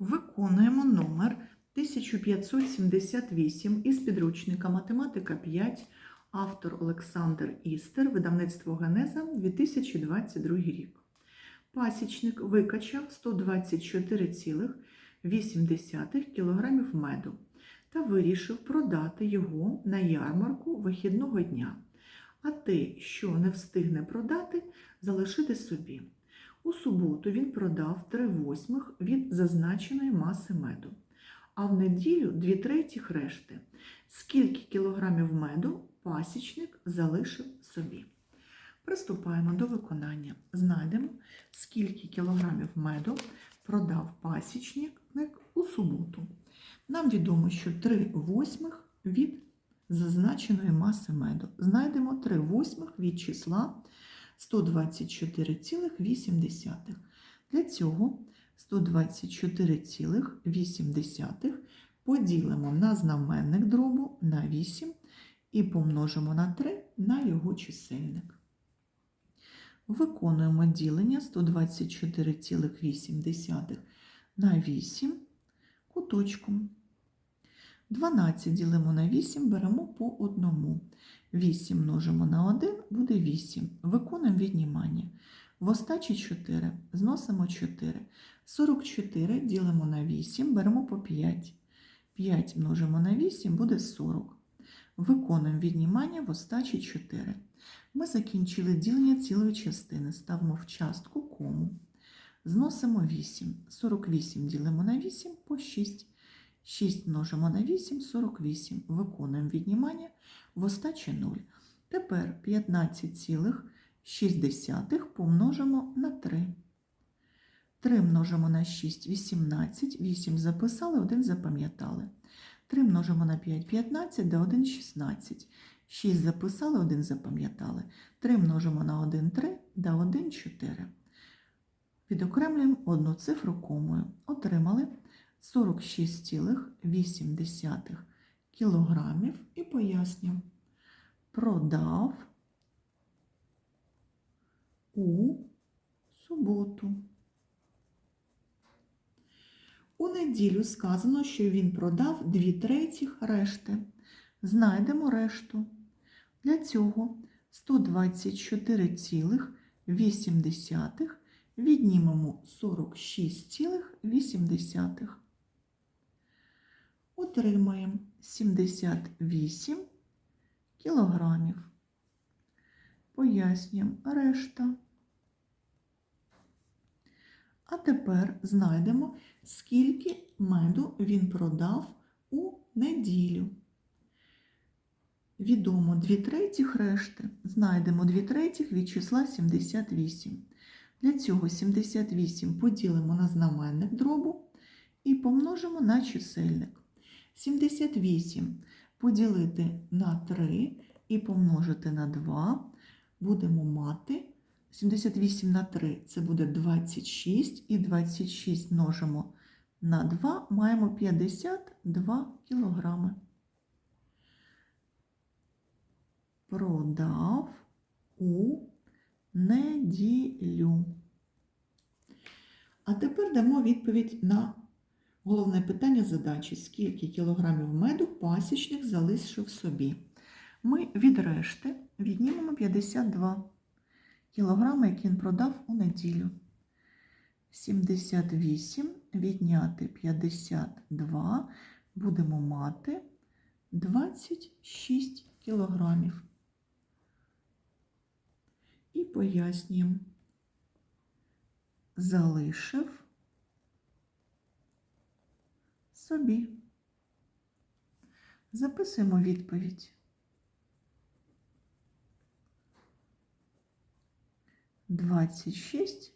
Виконуємо номер 1578 із підручника Математика 5, автор Олександр Істер, видавництво Генеза 2022 рік. Пасічник викачав 124,8 кг меду та вирішив продати його на ярмарку вихідного дня, а те, що не встигне продати, залишити собі. У суботу він продав 3 восьмих від зазначеної маси меду, а в неділю 2 третіх решти. Скільки кілограмів меду пасічник залишив собі? Приступаємо до виконання. Знайдемо, скільки кілограмів меду продав пасічник у суботу. Нам відомо, що 3 восьмих від зазначеної маси меду. Знайдемо 3 восьмих від числа 124,8. Для цього 124,8 поділимо на знаменник дробу на 8 і помножимо на 3 на його чисельник. Виконуємо ділення 124,8 на 8 куточком. 12 ділимо на 8, беремо по одному. 8 множимо на 1 буде 8. Виконуємо віднімання. В остачі 4 зносимо 4. 44 ділимо на 8, беремо по 5. 5 множимо на 8 буде 40. Виконуємо віднімання в остачі 4. Ми закінчили ділення цілої частини. Ставимо в частку кому. Зносимо 8. 48 ділимо на 8 по 6. 6 множимо на 8 48. Виконуємо віднімання в остачі 0. Тепер 15,6 помножимо на 3. 3 множимо на 6 18. 8 записали, 1 запам'ятали. 3 множимо на 5 15, да 1 16. 6 записали, 1 запам'ятали. 3 множимо на 1 3, да 1 4. Відокремлюємо одну цифру комою. Отримали 46,8 кілограмів і пояснюємо. Продав у суботу. У неділю сказано, що він продав 2 третіх решти. Знайдемо решту. Для цього 124,8 віднімемо 46,8. Отримаємо 78 кілограмів. Пояснюємо решта. А тепер знайдемо, скільки меду він продав у неділю. Відомо 2 третіх решти. Знайдемо 2 третіх від числа 78. Для цього 78 поділимо на знаменник дробу і помножимо на чисельник. 78 поділити на 3 і помножити на 2 будемо мати 78 на 3 це буде 26, і 26 множимо на 2, маємо 52 кілограми. Продав у неділю. А тепер дамо відповідь на головне питання задачі: скільки кілограмів меду пасічник залишив собі. Ми від решти віднімемо 52 кілограми, які він продав у неділю. 78 відняти 52 будемо мати 26 кілограмів. І пояснюємо. Залишив собі. Записуємо відповідь. 26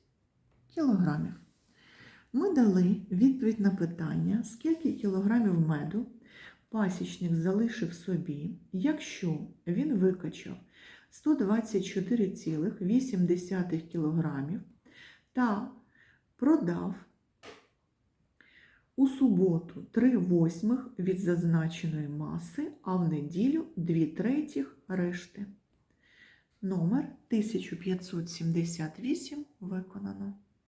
кілограмів. Ми дали відповідь на питання, скільки кілограмів меду пасічник залишив собі, якщо він викачав 124,8 кілограмів та продав у суботу 3 восьмих від зазначеної маси, а в неділю 2 третіх решти. Номер 1578 виконано.